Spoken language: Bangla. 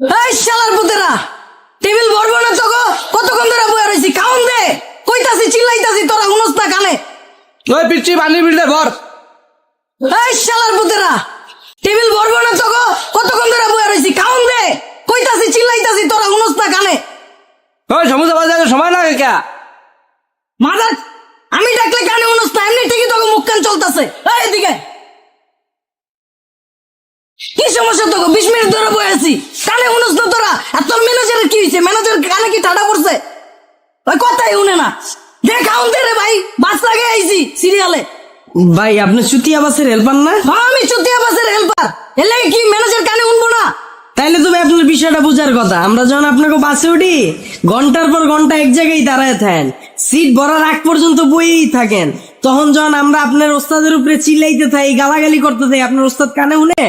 এই শালার পুতেরা টেবিল ভরবো না তো গো কতক্ষণ ধরে বয়ে রয়েছি কাউন দে কইতাছি চিল্লাইতাছি তোরা শুনস না কানে। ওই পিচ্ছি পানির বিলটা ভর এই শালার পুতেরা টেবিল ভরবো না তো গো কতক্ষণ ধরে বয়ে রয়েছি কাউন দে কইতাছি চিল্লাইতাছি তোরা শুনস না কানে। ওই সমুদ্র বাজারে সময় লাগে কে? মাদার আমি ডাকলে কানে শুনস না এমনি ঠিকই তোকে মুখ কান চলতেছে। এই এদিকে। কি সমস্যা তোকে বিশ মিনিট ধরে বয়ে আছি। কানে শুনস না তোরা আর তোর ম্যানেজারের কি হয়েছে ম্যানেজার কানে কি ঠাডা পড়ছে? ওই কথাই শুনে না। দেখ খাউন দে রে ভাই বাস লাগে আইছি সিরিয়ালে ভাই আপনি চুতিয়া বাসের হেল্পার না? হ্যাঁ আমি চুতিয়া বাসের হেল্পার এর লাগে কি ম্যানেজার কানে শুনব না? তাইলে তো ভাই আপনার বিষয়টা বোঝার কথা। আমরা যখন আপনাকে বাসে উঠি ঘণ্টার পর ঘণ্টা এক জায়গায় দাঁড়ায় থাকেন। সিট ভরার আগ পর্যন্ত বইয়েই থাকেন। তখন যখন আমরা আপনার ওস্তাদের উপরে চিল্লাইতে থাকি গালাগালি করতে থাকি আপনার ওস্তাদ কানে শুনে?